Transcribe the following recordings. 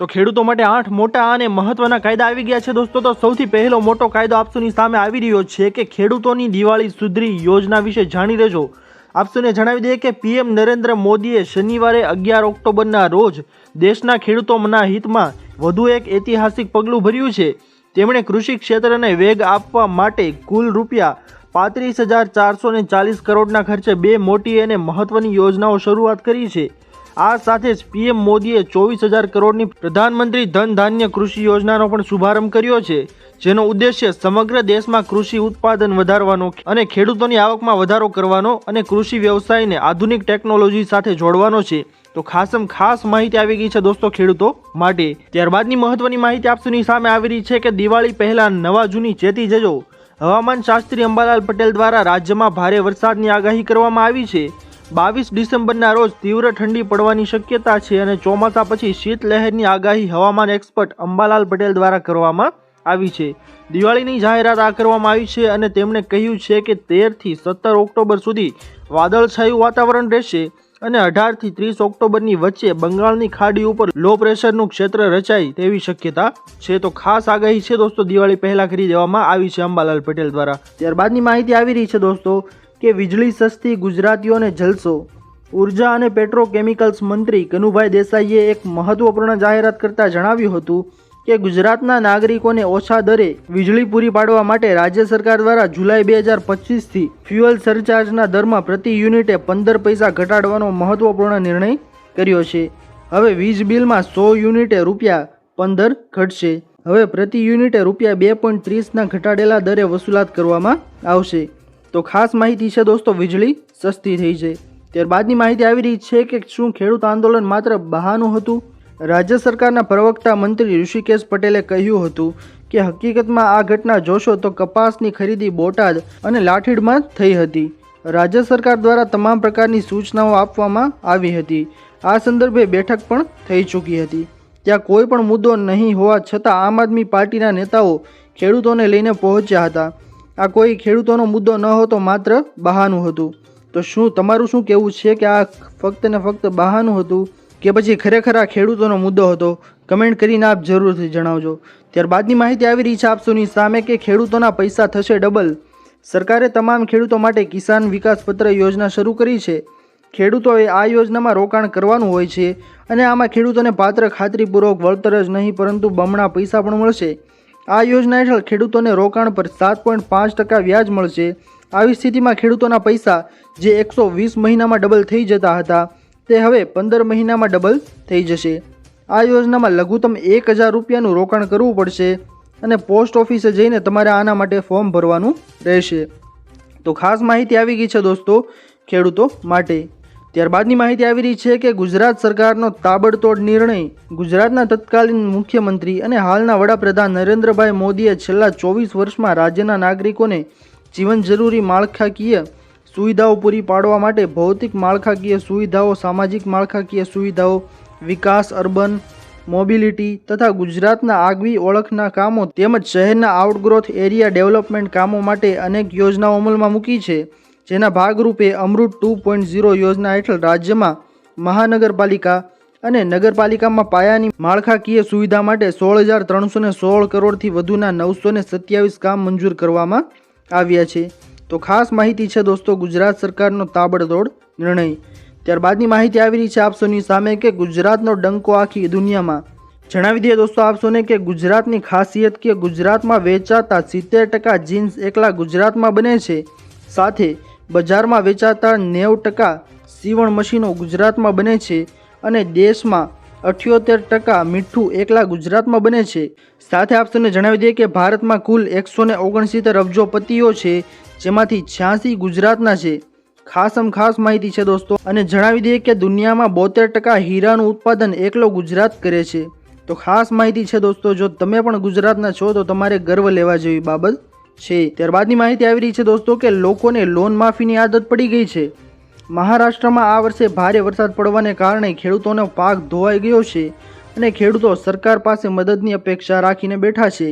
તો ખેડૂતો માટે આઠ મોટા અને મહત્વના કાયદા આવી ગયા છે દોસ્તો. તો સૌથી પહેલો મોટો કાયદો આપસુની સામે આવી રહ્યો છે કે ખેડૂતોની દિવાળી સુધરી યોજના વિશે જાણી લેજો. આપસુને જણાવી દઈએ કે પીએમ નરેન્દ્ર મોદીએ શનિવારે અગિયાર ઓક્ટોબરના રોજ દેશના ખેડૂતોના હિતમાં વધુ એક ઐતિહાસિક પગલું ભર્યું છે. તેમણે કૃષિ ક્ષેત્રને વેગ આપવા માટે કુલ રૂપિયા પાંત્રીસ હજાર ચારસો ચાલીસ કરોડના ખર્ચે બે મોટી અને મહત્વની યોજનાઓ શરૂઆત કરી છે. આ સાથે જ પીએમ મોદીએ ચોવીસ હજાર કરોડની પ્રધાનમંત્રી ધન ધાન્ય કૃષિ યોજનાનો પણ શુભારંભ કર્યો છે, જેનો ઉદ્દેશ્ય સમગ્ર દેશમાં કૃષિ ઉત્પાદન વધારવાનો અને ખેડૂતોની આવકમાં વધારો કરવાનો અને કૃષિ વ્યવસાયને આધુનિક ટેકનોલોજી સાથે જોડવાનો છે. તો ખાસમ ખાસ માહિતી આવી ગઈ છે દોસ્તો ખેડૂતો માટે. ત્યારબાદની મહત્વની માહિતી આપસુની સામે આવી રહી છે કે દિવાળી પહેલા નવા જૂની ચેતી જજો. હવામાન શાસ્ત્રી અંબાલાલ પટેલ દ્વારા રાજ્યમાં ભારે વરસાદની આગાહી કરવામાં આવી છે. બાવીસ ડિસેમ્બરના રોજ તીવ્ર ઠંડી પડવાની શક્યતા છે અને ચોમાસા પછી શીતલહેરની આગાહી હવામાન એક્સપર્ટ અંબાલાલ પટેલ દ્વારા કરવામાં આવી છે. દિવાળીની જાહેરાત આ કરવામાં આવી છે અને તેમણે કહ્યું છે કે તેરથી સત્તર ઓક્ટોબર સુધી વાદળછાયું વાતાવરણ રહેશે અને અઢારથી ત્રીસ ઓક્ટોબરની વચ્ચે બંગાળની ખાડી ઉપર લો પ્રેશરનું ક્ષેત્ર રચાય તેવી શક્યતા છે. તો ખાસ આગાહી છે દોસ્તો, દિવાળી પહેલાં કરી દેવામાં આવી છે અંબાલાલ પટેલ દ્વારા. ત્યારબાદની માહિતી આવી રહી છે દોસ્તો. કે વીજળી સસ્તી ગુજરાતીઓને જલસો? ઊર્જા અને પેટ્રોકેમિકલ્સ મંત્રી કનુભાઈ દેસાઈએ એક મહત્વપૂર્ણ જાહેરાત કરતા જણાવ્યું હતું કે ગુજરાતના નાગરિકોને ઓછા દરે વીજળી પૂરી પાડવા માટે રાજ્ય સરકાર દ્વારા જુલાઈ બે હજાર પચીસથી ફ્યુઅલ સરચાર્જના દરમાં પ્રતિ યુનિટે પંદર પૈસા ઘટાડવાનો મહત્વપૂર્ણ નિર્ણય કર્યો છે. હવે વીજ બિલમાં સો યુનિટે રૂપિયા પંદર ઘટશે. હવે પ્રતિ યુનિટે રૂપિયા બે પોઈન્ટ ત્રીસના ઘટાડેલા દરે વસૂલાત કરવામાં આવશે. તો ખાસ માહિતી છે દોસ્તો, વીજળી સસ્તી થઈ છે. ત્યારબાદની માહિતી આવી રહી છે કે શું ખેડૂત આંદોલન માત્ર બહાનું હતું? રાજ્ય સરકારના પ્રવક્તા મંત્રી ઋષિકેશ પટેલે કહ્યું હતું કે, હકીકતમાં આ ઘટના જોશો તો કપાસની ખરીદી બોટાદ અને લાઠીડમાં થઈ હતી. રાજ્ય સરકાર દ્વારા તમામ પ્રકારની સૂચનાઓ આપવામાં આવી હતી. આ સંદર્ભે બેઠક પણ થઈ ચૂકી હતી. ત્યાં કોઈ પણ મુદ્દો નહીં હોવા છતાં આમ આદમી પાર્ટીના નેતાઓ ખેડૂતોને લઈને પહોંચ્યા હતા. આ કોઈ ખેડૂતોનો મુદ્દો ન હતો, માત્ર બહાનું હતું. તો શું તમારું શું કહેવું છે કે આ ફક્ત ને ફક્ત બહાનું હતું કે પછી ખરેખર આ ખેડૂતોનો મુદ્દો હતો? કમેન્ટ કરીને આપ જરૂરથી જણાવજો. ત્યારબાદની માહિતી આવી રહી છે આપસોની સામે કે ખેડૂતોના પૈસા થશે ડબલ. સરકારે તમામ ખેડૂતો માટે કિસાન વિકાસ પત્ર યોજના શરૂ કરી છે. ખેડૂતોએ આ યોજનામાં રોકાણ કરવાનું હોય છે અને આમાં ખેડૂતોને પાત્ર ખાતરીપૂર્વક વળતર જ નહીં, પરંતુ બમણા પૈસા પણ મળશે. આ યોજના હેઠળ ખેડૂતોને રોકાણ પર સાત પોઈન્ટ પાંચ ટકા વ્યાજ મળશે. આવી સ્થિતિમાં ખેડૂતોના પૈસા જે એકસો વીસ મહિનામાં ડબલ થઈ જતા હતા, તે હવે પંદર મહિનામાં ડબલ થઈ જશે. આ યોજનામાં લઘુત્તમ એક હજાર રૂપિયાનું રોકાણ કરવું પડશે અને પોસ્ટ ઓફિસે જઈને તમારે આના માટે ફોર્મ ભરવાનું રહેશે. તો ખાસ માહિતી આવી ગઈ છે દોસ્તો ખેડૂતો માટે. ત્યારબાદની માહિતી આવી રહી છે કે ગુજરાત સરકારનો તાબડતોડ નિર્ણય ગુજરાતના તત્કાલીન મુખ્યમંત્રી અને હાલના વડાપ્રધાન નરેન્દ્રભાઈ મોદીએ છેલ્લા ચોવીસ વર્ષમાં રાજ્યના નાગરિકોને જીવન જરૂરી માળખાકીય સુવિધાઓ પૂરી પાડવા માટે ભૌતિક માળખાકીય સુવિધાઓ, સામાજિક માળખાકીય સુવિધાઓ, વિકાસ, અર્બન, મોબિલિટી તથા ગુજરાતના આગવી ઓળખના કામો તેમજ શહેરના આઉટગ્રોથ એરિયા ડેવલપમેન્ટ કામો માટે અનેક યોજનાઓ અમલમાં મૂકી છે. જેના ભાગરૂપે અમૃત ટુ પોઈન્ટ ઝીરો યોજના હેઠળ રાજ્યમાં મહાનગરપાલિકા અને નગરપાલિકામાં પાયાની માળખાકીય સુવિધા માટે સોળ હજાર ત્રણસો ને સોળ કરોડથી વધુના નવસો ને સત્યાવીસ કામ મંજૂર કરવામાં આવ્યા છે. તો ખાસ માહિતી છે દોસ્તો, ગુજરાત સરકારનો તાબડતોડ નિર્ણય. ત્યારબાદની માહિતી આવી રહી છે આપસોની સામે કે ગુજરાતનો ડંકો આખી દુનિયામાં. જણાવી દઈએ દોસ્તો આપસોને કે ગુજરાતની ખાસિયત કે ગુજરાતમાં વેચાતા સિત્તેર ટકા જીન્સ એકલા ગુજરાતમાં બને છે. સાથે બજારમાં વેચાતા નેવ ટકા સીવણ મશીનો ગુજરાતમાં બને છે અને દેશમાં અઠ્યોતેર ટકા મીઠું એકલા ગુજરાતમાં બને છે. સાથે આપસોને જણાવી દઈએ કે ભારતમાં કુલ એકસો ને ઓગણસિત્તેર અબજોપતિઓ છે, જેમાંથી છ્યાસી ગુજરાતના છે. ખાસમ ખાસ માહિતી છે દોસ્તો. અને જણાવી દઈએ કે દુનિયામાં બોતેર ટકા હીરાનું ઉત્પાદન એકલો ગુજરાત કરે છે. તો ખાસ માહિતી છે દોસ્તો, જો તમે પણ ગુજરાતના છો, તો તમારે ગર્વ લેવા જેવી બાબત છે. ત્યારબાદની માહિતી આવી રહી છે દોસ્તો કે લોકોને લોન માફીની આદત પડી ગઈ છે. મહારાષ્ટ્રમાં આ વર્ષે ભારે વરસાદ પડવાને કારણે ખેડૂતોનો પાક ધોવાઈ ગયો છે અને ખેડૂતો સરકાર પાસે મદદની અપેક્ષા રાખીને બેઠા છે.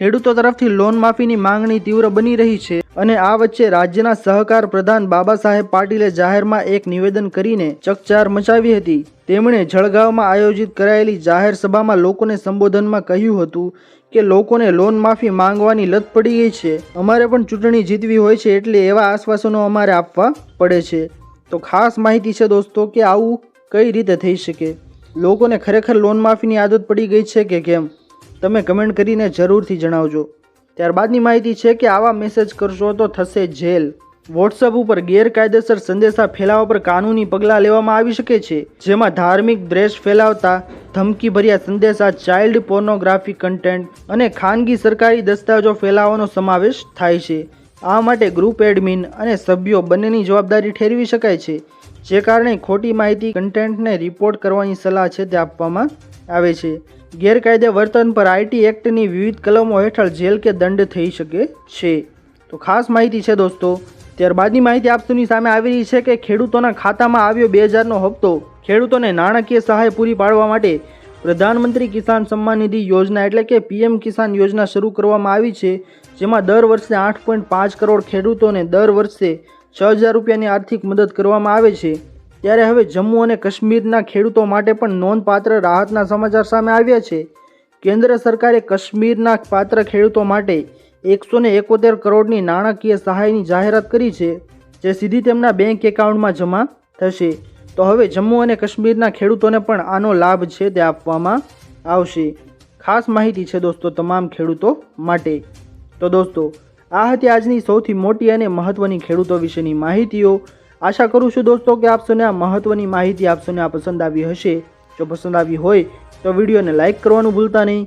ખેડૂતો તરફથી લોન માફીની માંગણી તીવ્ર બની રહી છે અને આ વચ્ચે રાજ્યના સહકાર પ્રધાન બાબા સાહેબ પાટીલે જાહેરમાં એક નિવેદન કરીને ચકચાર મચાવી હતી. તેમણે જળગાવમાં આયોજિત કરાયેલી જાહેર સભામાં લોકોને સંબોધનમાં કહ્યું હતું કે લોકોને લોન માફી માંગવાની લત પડી ગઈ છે. અમારે પણ ચૂંટણી જીતવી હોય છે એટલે એવા આશ્વાસનો અમારે આપવા પડે છે. તો ખાસ માહિતી છે દોસ્તો કે આવું કઈ રીતે થઈ શકે? લોકોને ખરેખર લોન માફીની આદત પડી ગઈ છે કે કેમ? તમે કમેન્ટ કરીને જરૂરથી જણાવજો. ત્યારબાદની માહિતી છે કે આવા મેસેજ કરશો તો થશે જેલ. વોટ્સઅપ ઉપર ગેરકાયદેસર સંદેશા ફેલાવવા પર કાનૂની પગલાં લેવામાં આવી શકે છે, જેમાં ધાર્મિક દ્વેષ ફેલાવતા ધમકીભર્યા સંદેશા ચાઇલ્ડ પોર્નોગ્રાફી કન્ટેન્ટ અને ખાનગી સરકારી દસ્તાવેજો ફેલાવવાનો સમાવેશ થાય છે. આ માટે ગ્રુપ એડમિન અને સભ્યો બંનેની જવાબદારી ઠેરવી શકાય છે, જે કારણે ખોટી માહિતી કન્ટેન્ટને રિપોર્ટ કરવાની સલાહ છે તે આપવામાં આવે છે. ગેરકાયદે વર્તન પર આઈટી એક્ટની વિવિધ કલમો હેઠળ જેલ કે દંડ થઈ શકે છે. તો ખાસ માહિતી છે દોસ્તો ત્યારબાદની માહિતી આપસુની સામે આવી રહી છે કે ખેડૂતોના ખાતામાં આવ્યો બે હજારનો હપ્તો ખેડૂતોને નાણાકીય સહાય પૂરી પાડવા માટે પ્રધાનમંત્રી કિસાન સન્માન નિધિ યોજના એટલે કે પીએમ કિસાન યોજના શરૂ કરવામાં આવી છે, જેમાં દર વર્ષે આઠ પોઈન્ટ પાંચ કરોડ ખેડૂતોને દર વર્ષે છ હજાર રૂપિયાની આર્થિક મદદ કરવામાં આવે છે. ત્યારે હવે જમ્મુ અને કાશ્મીરના ખેડૂતો માટે પણ નોંધપાત્ર રાહતના સમાચાર સામે આવ્યા છે. કેન્દ્ર સરકારે કાશ્મીરના પાત્ર ખેડૂતો માટે એકસો ને એકોતેર કરોડની નાણાકીય સહાયની જાહેરાત કરી છે, જે સીધી તેમના બેંક એકાઉન્ટમાં જમા થશે. તો હવે જમ્મુ અને કાશ્મીરના ખેડૂતોને પણ આનો લાભ છે તે આપવામાં આવશે. ખાસ માહિતી છે દોસ્તો તમામ ખેડૂતો માટે. તો દોસ્તો, આ હતી આજની સૌથી મોટી અને મહત્ત્વની ખેડૂતો વિશેની માહિતીઓ. આશા કરું છું દોસ્તો કે આપસોને આ મહત્ત્વની માહિતી આપસોને આ પસંદ આવી હશે. જો પસંદ આવી હોય તો વિડીયોને લાઇક કરવાનું ભૂલતા નહીં.